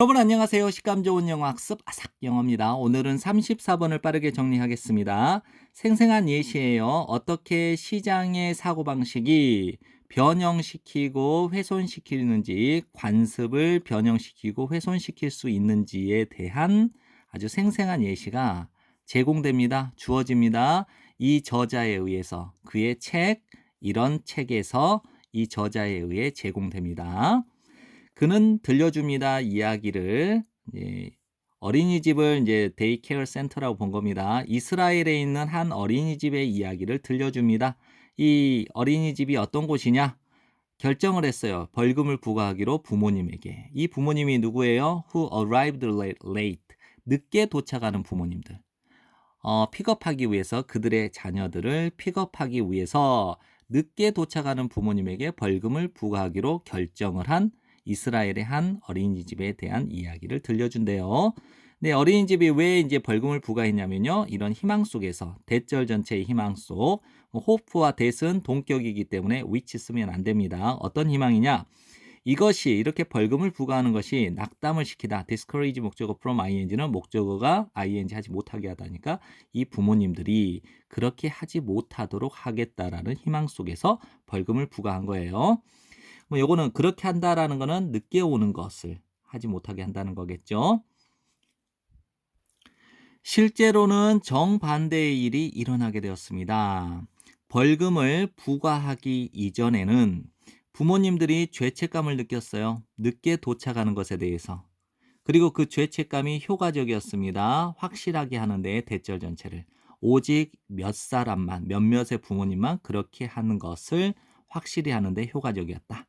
여러분 안녕하세요. 식감 좋은 영어 학습 아삭 영어입니다. 오늘은 34번을 빠르게 정리하겠습니다. 생생한 예시예요. 어떻게 시장의 사고방식이 변형시키고 훼손시키는지 관습을 변형시키고 훼손시킬 수 있는지에 대한 아주 생생한 예시가 제공됩니다. 주어집니다. 이 저자에 의해서 그의 책 이런 책에서 이 저자에 의해 제공됩니다. 그는 들려줍니다. 이야기를 이제 어린이집을 이제 데이케어 센터라고 본 겁니다. 이스라엘에 있는 한 어린이집의 이야기를 들려줍니다. 이 어린이집이 어떤 곳이냐? 결정을 했어요. 벌금을 부과하기로 부모님에게. 이 부모님이 누구예요? Who arrived late. 늦게 도착하는 부모님들. 어, 픽업하기 위해서 그들의 자녀들을 픽업하기 위해서 늦게 도착하는 부모님에게 벌금을 부과하기로 결정을 한 이스라엘의 한 어린이집에 대한 이야기를 들려준대요. 네, 어린이집이 왜 이제 벌금을 부과했냐면요. 이런 희망 속에서 대절 전체의 희망 속뭐 호프와 대은 동격이기 때문에 위치 쓰면 안 됩니다. 어떤 희망이냐? 이것이 이렇게 벌금을 부과하는 것이 낙담을 시키다. discourage 목적어 from ing는 목적어가 ing 하지 못하게 하다니까 이 부모님들이 그렇게 하지 못하도록 하겠다라는 희망 속에서 벌금을 부과한 거예요. 뭐 요거는 그렇게 한다라는 거는 늦게 오는 것을 하지 못하게 한다는 거겠죠. 실제로는 정반대의 일이 일어나게 되었습니다. 벌금을 부과하기 이전에는 부모님들이 죄책감을 느꼈어요. 늦게 도착하는 것에 대해서. 그리고 그 죄책감이 효과적이었습니다. 확실하게 하는데 대절 전체를. 오직 몇 사람만, 몇몇의 부모님만 그렇게 하는 것을 확실히 하는데 효과적이었다.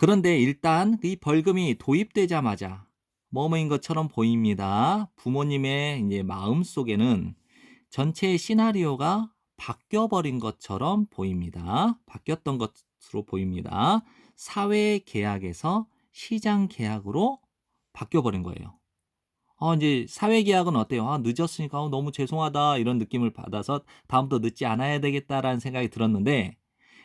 그런데 일단 이 벌금이 도입되자마자 뭐뭐인 것처럼 보입니다. 부모님의 이제 마음 속에는 전체의 시나리오가 바뀌어버린 것처럼 보입니다. 바뀌었던 것으로 보입니다. 사회 계약에서 시장 계약으로 바뀌어버린 거예요. 어, 이제 사회 계약은 어때요? 아, 늦었으니까 어, 너무 죄송하다 이런 느낌을 받아서 다음부터 늦지 않아야 되겠다라는 생각이 들었는데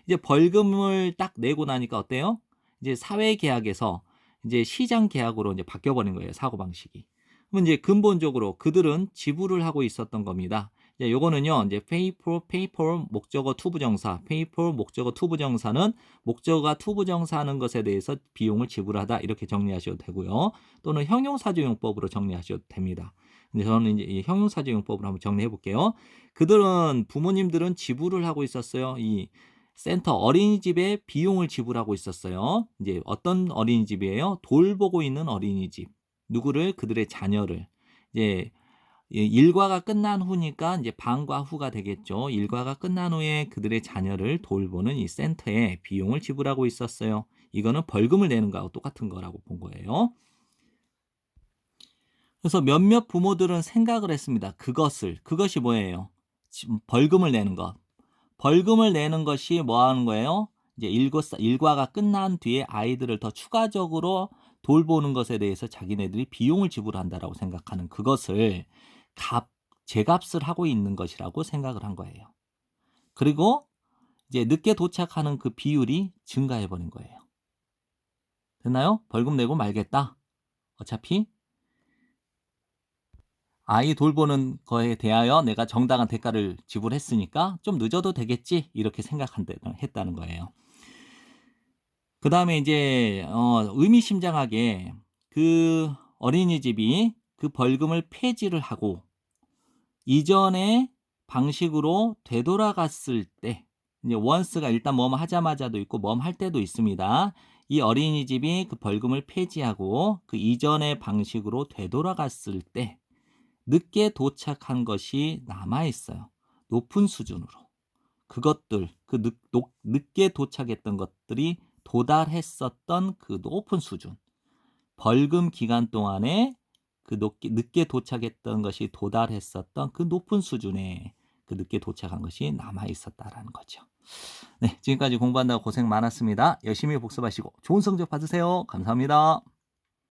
이제 벌금을 딱 내고 나니까 어때요? 이제 사회 계약에서 이제 시장 계약으로 이제 바뀌어 버린 거예요. 사고 방식이. 그러면 이제 근본적으로 그들은 지불을 하고 있었던 겁니다. 이제 요거는요. 이제 pay for pay for 목적어 투부정사, pay for 목적어 투부정사는 목적어가 투부정사하는 것에 대해서 비용을 지불하다 이렇게 정리하셔도 되고요. 또는 형용사조용법으로 정리하셔도 됩니다. 근데 저는 이제 형용사조용법으로 한번 정리해 볼게요. 그들은 부모님들은 지불을 하고 있었어요. 이 센터 어린이집에 비용을 지불하고 있었어요. 이제 어떤 어린이집이에요? 돌보고 있는 어린이집. 누구를 그들의 자녀를 이제 일과가 끝난 후니까 이제 방과 후가 되겠죠. 일과가 끝난 후에 그들의 자녀를 돌보는 이 센터에 비용을 지불하고 있었어요. 이거는 벌금을 내는 거하고 똑같은 거라고 본 거예요. 그래서 몇몇 부모들은 생각을 했습니다. 그것을 그것이 뭐예요? 벌금을 내는 것. 벌금을 내는 것이 뭐 하는 거예요? 이제 일과, 일과가 끝난 뒤에 아이들을 더 추가적으로 돌보는 것에 대해서 자기네들이 비용을 지불한다라고 생각하는 그것을 값, 제값을 하고 있는 것이라고 생각을 한 거예요. 그리고 이제 늦게 도착하는 그 비율이 증가해 버린 거예요. 됐나요? 벌금 내고 말겠다. 어차피 아이 돌보는 거에 대하여 내가 정당한 대가를 지불했으니까 좀 늦어도 되겠지 이렇게 생각했다는 거예요. 그 다음에 이제 어, 의미심장하게 그 어린이집이 그 벌금을 폐지를 하고 이전의 방식으로 되돌아갔을 때 이제 원스가 일단 뭐뭐 하자마자도 있고 뭐뭐 할 때도 있습니다. 이 어린이집이 그 벌금을 폐지하고 그 이전의 방식으로 되돌아갔을 때 늦게 도착한 것이 남아 있어요. 높은 수준으로. 그것들, 그 늦, 늦게 도착했던 것들이 도달했었던 그 높은 수준. 벌금 기간 동안에 그 늦게, 늦게 도착했던 것이 도달했었던 그 높은 수준에 그 늦게 도착한 것이 남아 있었다라는 거죠. 네, 지금까지 공부한다고 고생 많았습니다. 열심히 복습하시고 좋은 성적 받으세요. 감사합니다.